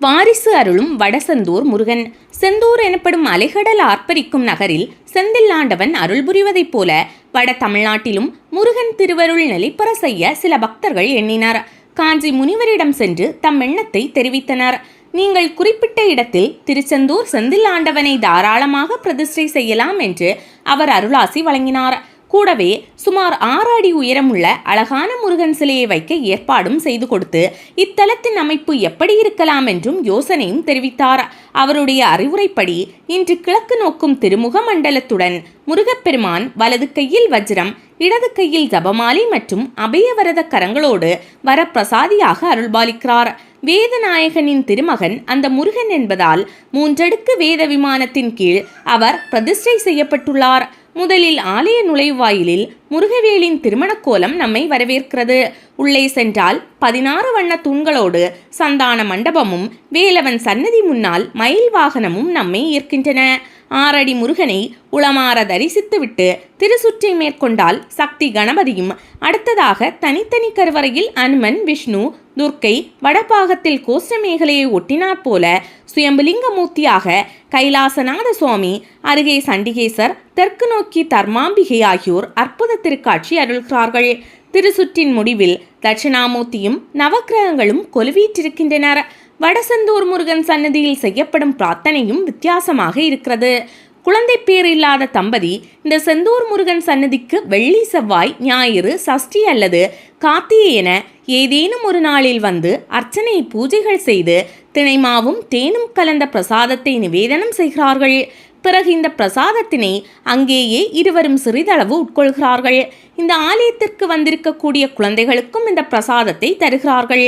வாரிசு அருளும் வடசெந்தூர் முருகன். செந்தூர் எனப்படும் அலைகடல் ஆர்ப்பரிக்கும் நகரில் செந்தில்லாண்டவன் அருள் புரிவதைப் போல வட தமிழ்நாட்டிலும் முருகன் திருவருள் நிலைப்பெற செய்ய சில பக்தர்கள் எண்ணினார். காஞ்சி முனிவரிடம் சென்று தம் எண்ணத்தை தெரிவித்தனர். நீங்கள் குறிப்பிட்ட இடத்தில் திருச்செந்தூர் செந்தில் ஆண்டவனை தாராளமாக பிரதிஷ்டை செய்யலாம் என்று அவர் அருளாசி வழங்கினார். கூடவே சுமார் ஆறு அடி உயரமுள்ள அழகான முருகன் சிலையை வைக்க ஏற்பாடும் செய்து கொடுத்து இத்தலத்தின் அமைப்பு எப்படி இருக்கலாம் என்றும் யோசனையும் தெரிவித்தார். அவருடைய அறிவுரைப்படி இன்று கிழக்கு நோக்கும் திருமுக மண்டலத்துடன் முருகப்பெருமான் வலது கையில் வஜ்ரம் இடது கையில் ஜபமாலை மற்றும் அபயவரத கரங்களோடு வரப்பிரசாதியாக அருள்பாலிக்கிறார். வேதநாயகனின் திருமகன் அந்த முருகன் என்பதால் மூன்றடுக்கு வேத விமானத்தின் கீழ் அவர் பிரதிஷ்டை செய்யப்பட்டுள்ளார். முதலில் ஆலய நுழைவாயிலில் முருகவேலின் திருமணக் கோலம் நம்மை வரவேற்கிறது. உள்ளே சென்றால் பதினாறு வண்ண தூண்களோடு சந்தான மண்டபமும் வேலவன் சன்னதி முன்னால் மயில் வாகனமும் நம்மை ஈர்க்கின்றன. ஆறடி முருகனை உளமாற தரிசித்துவிட்டு திருசுற்றை மேற்கொண்டால் சக்தி கணபதியும் அடுத்ததாக தனித்தனி கருவறையில் அனுமன் விஷ்ணு துர்க்கை வடபாகத்தில் கோஷமேகலையை ஒட்டினாற் போல சுயம்புலிங்கமூர்த்தியாக கைலாசநாத சுவாமி அருகே சண்டிகேசர் தெற்கு நோக்கி தர்மாம்பிகை ஆகியோர் அற்புத திருக்காட்சி அருள்கிறார்கள். திருசுற்றின் முடிவில் தட்சிணாமூர்த்தியும் நவக்கிரகங்களும் கொலுவீற்றிருக்கின்றனர். வடசந்தூர் முருகன் சன்னதியில் செய்யப்படும் பிரார்த்தனையும் வித்தியாசமாக இருக்கிறது. குழந்தை பேர் இல்லாத தம்பதி இந்த செந்தூர் முருகன் சன்னதிக்கு வெள்ளி செவ்வாய் ஞாயிறு சஷ்டி அல்லது கார்த்திகை என ஏதேனும் ஒரு நாளில் வந்து அர்ச்சனை பூஜைகள் செய்து திணைமாவும் தேனும் கலந்த பிரசாதத்தை நிவேதனம் செய்கிறார்கள். பிறகு இந்த பிரசாதத்தினை அங்கேயே இருவரும் சிறிதளவு உட்கொள்கிறார்கள். இந்த ஆலயத்திற்கு வந்திருக்கக்கூடிய குழந்தைகளுக்கும் இந்த பிரசாதத்தை தருகிறார்கள்.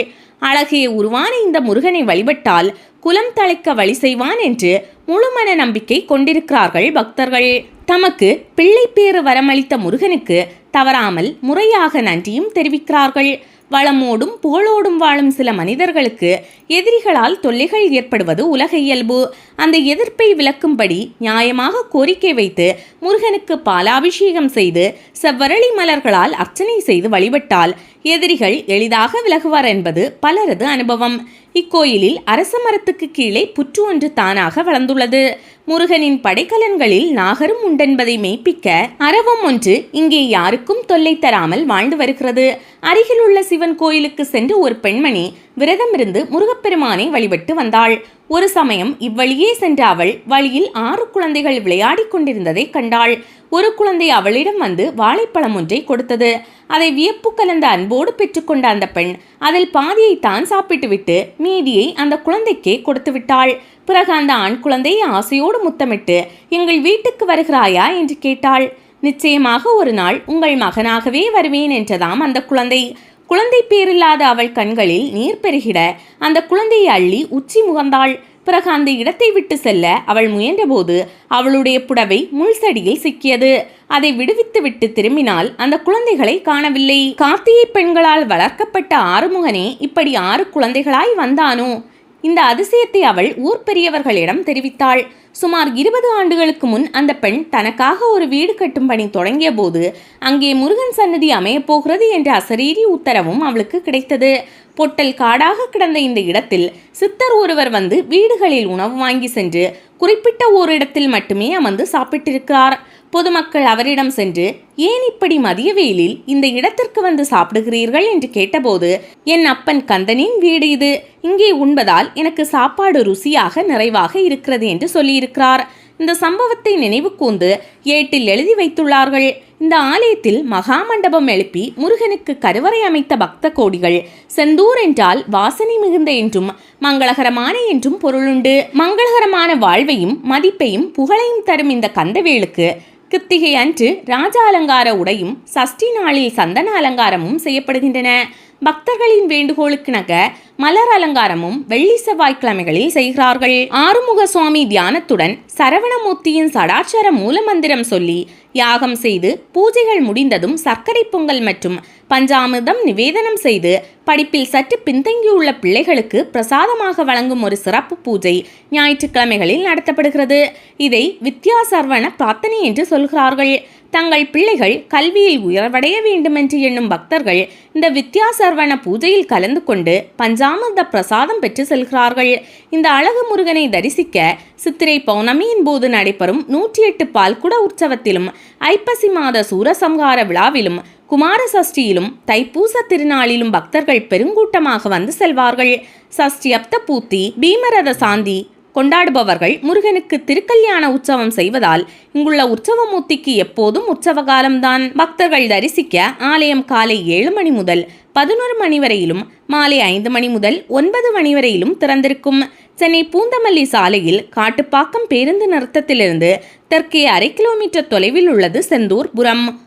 அழகிய உருவான இந்த முருகனை வழிபட்டால் குலம் தழைக்க வழி செய்வான் என்று முழுமன நம்பிக்கை கொண்டிருக்கிறார்கள் பக்தர்கள். தமக்கு பிள்ளை பேறு வரமளித்த முருகனுக்கு தவறாமல் முறையாக நன்றியும் தெரிவிக்கிறார்கள். வளமோடும் புகழோடும் வாழும் சில மனிதர்களுக்கு எதிரிகளால் தொல்லைகள் ஏற்படுவது உலக இயல்பு. அந்த எதிர்ப்பை விளக்கும்படி நியாயமாக கோரிக்கை வைத்து முருகனுக்கு பாலாபிஷேகம் செய்து செவ்வரளி மலர்களால் அர்ச்சனை செய்து வழிபட்டால் எதிரிகள் எளிதாக விலகுவார் என்பது பலரது அனுபவம். இக்கோயிலில் அரச மரத்துக்கு கீழே புற்று ஒன்று தானாக வளர்ந்துள்ளது. முருகனின் படைக்கலன்களில் நாகரும் உண்டென்பதை மெய்ப்பிக்க அரவம் ஒன்று இங்கே யாருக்கும் தொல்லை தராமல் வாழ்ந்து வருகிறது. அருகில் உள்ள சிவன் கோயிலுக்கு சென்று ஒரு பெண்மணி விரதமிருந்து முருகப்பெருமானை வழிபட்டு வந்தாள். ஒரு சமயம் இவ்வழியே சென்ற அவள் வழியில் ஆறு குழந்தைகள் விளையாடிக் கொண்டிருந்ததை கண்டாள். ஒரு குழந்தை அவளிடம் வந்து வாழைப்பழம் ஒன்றை கொடுத்தது. அதை வியப்பு கலந்த அன்போடு பெற்றுக்கொண்ட அந்த பெண் அதில் பாதியை தான் சாப்பிட்டுவிட்டு மீதியை அந்த குழந்தைக்கே கொடுத்து விட்டாள். பிறகு அந்த ஆண் குழந்தை ஆசையோடு முத்தமிட்டு எங்கள் வீட்டுக்கு வருகிறாயா? என்று கேட்டாள். நிச்சயமாக ஒரு நாள் உங்கள் மகனாகவே வருவேன் என்றதாம் அந்த குழந்தை. குழந்தை பேரில்லாத அவள் கண்களில் நீர் பெருகிட அந்த குழந்தையை அள்ளி உச்சி முகந்தாள். பிறகு அந்த இடத்தை விட்டு செல்ல அவள் முயன்றபோது அவளுடைய புடவை முள்சடியில் சிக்கியது. அதை விடுவித்து விட்டு திரும்பினால் அந்த குழந்தைகளை காணவில்லை. கார்த்திகை பெண்களால் வளர்க்கப்பட்ட ஆறுமுகனே இப்படி ஆறு குழந்தைகளாய் வந்தானோ? இந்த அதிசயத்தை அவள் ஊர் பெரியவர்களிடம் தெரிவித்தாள். சுமார் இருபது ஆண்டுகளுக்கு முன் அந்த பெண் தனக்காக ஒரு வீடு கட்டும் பணி தொடங்கிய போது அங்கே முருகன் சன்னதி அமையப் போகிறது என்ற அசரீரி உத்தரவும் அவளுக்கு கிடைத்தது. பொட்டல் காடாக கிடந்த இந்த இடத்தில் சித்தர் ஒருவர் வந்து வீடுகளில் உணவு வாங்கி சென்று குறிப்பிட்ட ஓரிடத்தில் மட்டுமே அமர்ந்து சாப்பிட்டிருக்கிறார். பொதுமக்கள் அவரிடம் சென்று ஏன் இப்படி மதிய வெயிலில் இந்த இடத்திற்கு வந்து சாப்பிடுகிறீர்கள்? என்று கேட்டபோது என் அப்பன் கந்தனின் வீடு இது. இங்கே உண்பதால் எனக்கு சாப்பாடு ருசியாக நிறைவாக இருக்கிறது என்று சொல்லியிருக்கிறார். இந்த சம்பவத்தை நினைவு கூர்ந்து ஏட்டில் எழுதி வைத்துள்ளார்கள். இந்த ஆலயத்தில் மகாமண்டபம் எழுப்பி முருகனுக்கு கருவறை அமைத்த பக்த கோடிகள் செந்தூர் என்றால் வாசனை மிகுந்த என்றும் மங்களகரமான என்றும் பொருளுண்டு. மங்களகரமான வாழ்வையும் மதிப்பையும் புகழையும் தரும் இந்த கந்தவேலுக்கு கிருத்திகை அன்று ராஜ அலங்கார உடையும் சஷ்டி நாளில் சந்தன அலங்காரமும் செய்யப்படுகின்றன. பக்தர்களின் வேண்டுகோளுக்கிணங்க மலர் அலங்காரமும் வெள்ளி செவ்வாய்க்கிழமைகளில் செய்கிறார்கள். ஆறுமுக சுவாமி தியானத்துடன் சரவணமூர்த்தியின் சடாச்சார மூலமந்திரம் சொல்லி யாகம் செய்து பூஜைகள் முடிந்ததும் சர்க்கரை பொங்கல் மற்றும் பஞ்சாமிர்தம் நிவேதனம் செய்து படிப்பில் சற்று பின்தங்கியுள்ள பிள்ளைகளுக்கு பிரசாதமாக வழங்கும் ஒரு சிறப்பு பூஜை ஞாயிற்றுக்கிழமைகளில் நடத்தப்படுகிறது. இதை வித்யா சர்வண பிரார்த்தனை என்று சொல்கிறார்கள். தங்கள் பிள்ளைகள் கல்வியில் உயர்வடைய வேண்டுமென்று எண்ணும் பக்தர்கள் இந்த வித்யாசர்வண பூஜையில் கலந்து கொண்டு பஞ்சாமிர்த பிரசாதம் பெற்று செல்கிறார்கள். இந்த அழகு முருகனை தரிசிக்க சித்திரை பௌர்ணமியின் போது நடைபெறும் நூற்றி எட்டு பால்குட உற்சவத்திலும் ஐப்பசி மாத சூரசம்ஹார விழாவிலும் குமார சஷ்டியிலும் தைப்பூச திருநாளிலும் பக்தர்கள் பெருங்கூட்டமாக வந்து செல்வார்கள். சஷ்டி அப்த பூத்தி பீமரத சாந்தி கொண்டாடுபவர்கள் முருகனுக்கு திருக்கல்யாண உற்சவம் செய்வதால் இங்குள்ள உற்சவமூர்த்திக்கு எப்போதும் உற்சவ காலம்தான் பக்தர்கள் தரிசிக்க ஆலயம் காலை ஏழு மணி முதல் பதினோரு மணி வரையிலும் மாலை ஐந்து மணி முதல் ஒன்பது மணி வரையிலும் திறந்திருக்கும். சென்னை பூந்தமல்லி சாலையில் காட்டுப்பாக்கம் பேருந்து நிறுத்தத்திலிருந்து தெற்கே அரை கிலோமீட்டர் தொலைவில் உள்ளது செந்தூர் புரம்